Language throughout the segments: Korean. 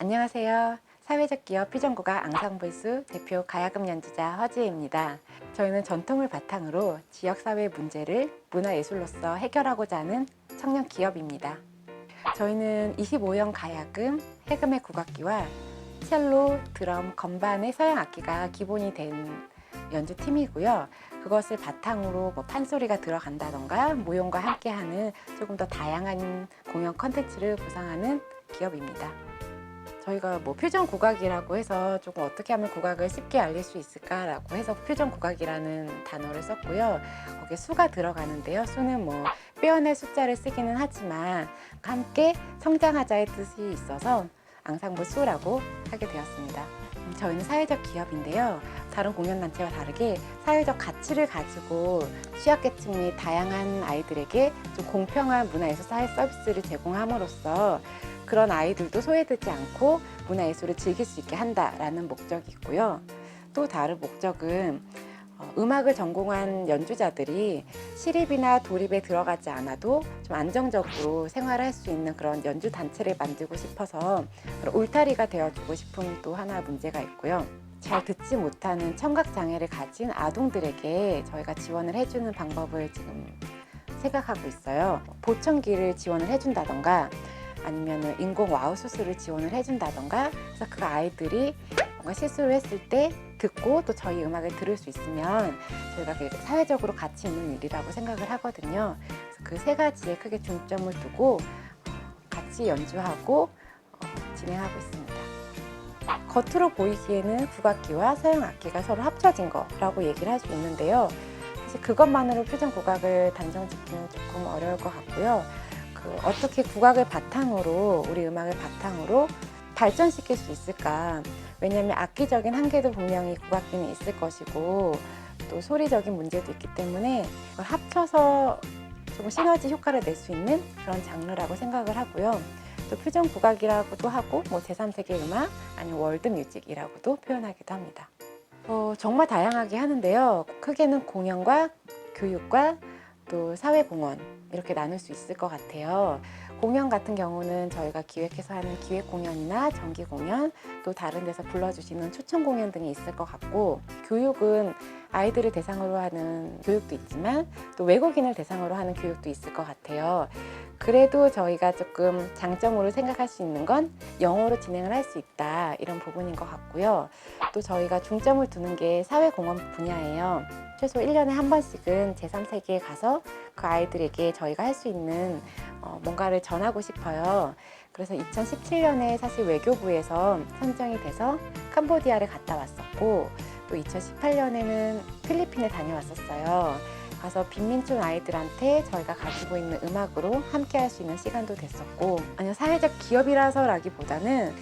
안녕하세요. 사회적 기업 퓨전국악 앙상블수 대표 가야금 연주자 허지혜입니다. 저희는 전통을 바탕으로 지역사회 문제를 문화예술로서 해결하고자 하는 청년 기업입니다. 저희는 25형 가야금, 해금의 국악기와 첼로, 드럼, 건반의 서양 악기가 기본이 된 연주팀이고요. 그것을 바탕으로 뭐 판소리가 들어간다던가 모형과 함께하는 조금 더 다양한 공연 컨텐츠를 구상하는 기업입니다. 저희가 뭐 퓨전 국악이라고 해서 조금 어떻게 하면 국악을 쉽게 알릴 수 있을까라고 해서 퓨전 국악이라는 단어를 썼고요. 거기에 수가 들어가는데요. 수는 뭐 빼어낼 숫자를 쓰기는 하지만 함께 성장하자의 뜻이 있어서 앙상블 수라고 하게 되었습니다. 음, 저희는 사회적 기업인데요. 다른 공연단체와 다르게 사회적 가치를 가지고 취약계층 및 다양한 아이들에게 좀 공평한 문화예술 사회 서비스를 제공함으로써 그런 아이들도 소외되지 않고 문화예술을 즐길 수 있게 한다라는 목적이 있고요. 또 다른 목적은 어, 음악을 전공한 연주자들이 시립이나 도립에 들어가지 않아도 좀 안정적으로 생활할 수 있는 그런 연주 단체를 만들고 싶어서 울타리가 되어주고 싶은 또 하나 문제가 있고요. 잘 듣지 못하는 청각 장애를 가진 아동들에게 저희가 지원을 해주는 방법을 지금 생각하고 있어요. 보청기를 지원을 해준다던가 아니면 인공 와우 수술을 지원을 해준다던가 그래서 그 아이들이 뭔가 실수를 했을 때 듣고 또 저희 음악을 들을 수 있으면 저희가 그게 사회적으로 가치 있는 일이라고 생각을 하거든요. 그 세 가지에 크게 중점을 두고 어, 같이 연주하고 어, 진행하고 있습니다. 겉으로 보이기에는 국악기와 서양 악기가 서로 합쳐진 거라고 얘기를 할 수 있는데요. 사실 그것만으로 표정 국악을 단정 짓기는 조금 어려울 것 같고요. 그 어떻게 국악을 바탕으로 우리 음악을 바탕으로 발전시킬 수 있을까? 왜냐하면 악기적인 한계도 분명히 국악기는 있을 것이고 또 소리적인 문제도 있기 때문에 그걸 합쳐서 조금 시너지 효과를 낼 수 있는 그런 장르라고 생각을 하고요. 또 퓨전 국악이라고도 하고 뭐 제3세계 음악 아니면 월드 뮤직이라고도 표현하기도 합니다. 어, 정말 다양하게 하는데요. 크게는 공연과 교육과 또 사회공헌 이렇게 나눌 수 있을 것 같아요. 공연 같은 경우는 저희가 기획해서 하는 기획 공연이나 정기 공연 또 다른 데서 불러주시는 초청 공연 등이 있을 것 같고 교육은 아이들을 대상으로 하는 교육도 있지만 또 외국인을 대상으로 하는 교육도 있을 것 같아요. 그래도 저희가 조금 장점으로 생각할 수 있는 건 영어로 진행을 할 수 있다 이런 부분인 것 같고요. 또 저희가 중점을 두는 게 사회공헌 분야예요. 최소 1년에 한 번씩은 제3세계에 가서 그 아이들에게 저희가 할 수 있는 어, 뭔가를 전하고 싶어요. 그래서 2017년에 사실 외교부에서 선정이 돼서 캄보디아를 갔다 왔었고 또 2018년에는 필리핀에 다녀왔었어요. 가서 빈민촌 아이들한테 저희가 가지고 있는 음악으로 함께 할 수 있는 시간도 됐었고 아니요 사회적 기업이라서라기보다는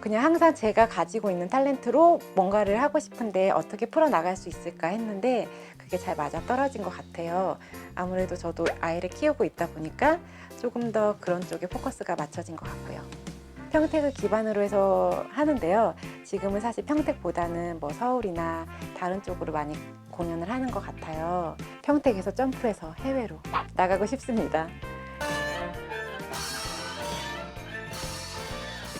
그냥 항상 제가 가지고 있는 탤런트로 뭔가를 하고 싶은데 어떻게 풀어나갈 수 있을까 했는데 그게 잘 맞아 떨어진 것 같아요. 아무래도 저도 아이를 키우고 있다 보니까 조금 더 그런 쪽에 포커스가 맞춰진 것 같고요. 평택을 기반으로 해서 하는데요. 지금은 사실 평택보다는 뭐 서울이나 다른 쪽으로 많이 공연을 하는 것 같아요. 평택에서 점프해서 해외로 나가고 싶습니다.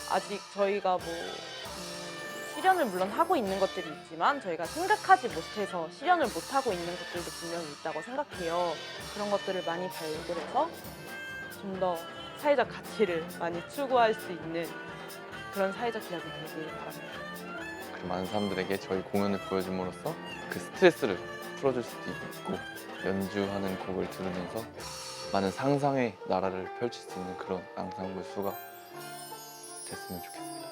아직 저희가 뭐 음, 실현을 물론 하고 있는 것들이 있지만 저희가 생각하지 못해서 실현을 못 하고 있는 것들도 분명히 있다고 생각해요. 그런 것들을 많이 발굴해서 좀더 사회적 가치를 많이 추구할 수 있는 그런 사회적 기업이 되길 바랍니다. 그 많은 사람들에게 저희 공연을 보여줌으로써 그 스트레스를 풀어줄 수도 있고 연주하는 곡을 들으면서 많은 상상의 나라를 펼칠 수 있는 그런 앙상블 수가 됐으면 좋겠습니다.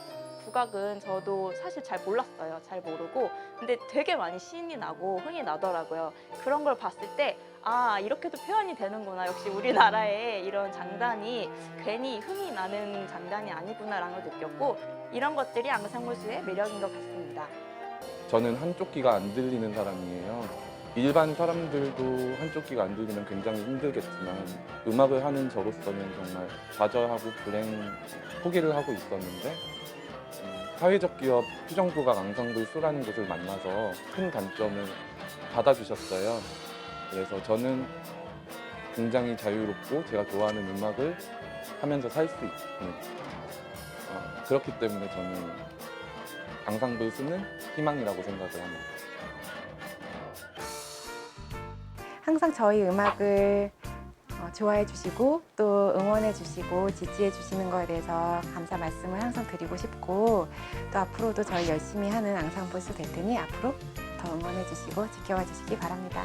국악은 저도 사실 잘 몰랐어요. 잘 모르고. 근데 되게 많이 신이 나고 흥이 나더라고요. 그런 걸 봤을 때, 아, 이렇게도 표현이 되는구나. 역시 우리나라에 이런 장단이 괜히 흥이 나는 장단이 아니구나라는 걸 느꼈고, 이런 것들이 앙상블수의 매력인 것 같습니다. 저는 한쪽 귀가 안 들리는 사람이에요. 일반 사람들도 한쪽 귀가 안 들리면 굉장히 힘들겠지만 음악을 하는 저로서는 정말 좌절하고 불행 포기를 하고 있었는데 음, 사회적 기업 퓨전국악 앙상블 수라는 곳을 만나서 큰 단점을 받아주셨어요. 그래서 저는 굉장히 자유롭고 제가 좋아하는 음악을 하면서 살 수 있는 어, 그렇기 때문에 저는 앙상블스는 희망이라고 생각을 합니다. 항상 저희 음악을 어, 좋아해 주시고 또 응원해 주시고 지지해 주시는 거에 대해서 감사 말씀을 항상 드리고 싶고 또 앞으로도 저희 열심히 하는 앙상블 스 될 테니 앞으로 더 응원해 주시고 지켜봐 주시기 바랍니다.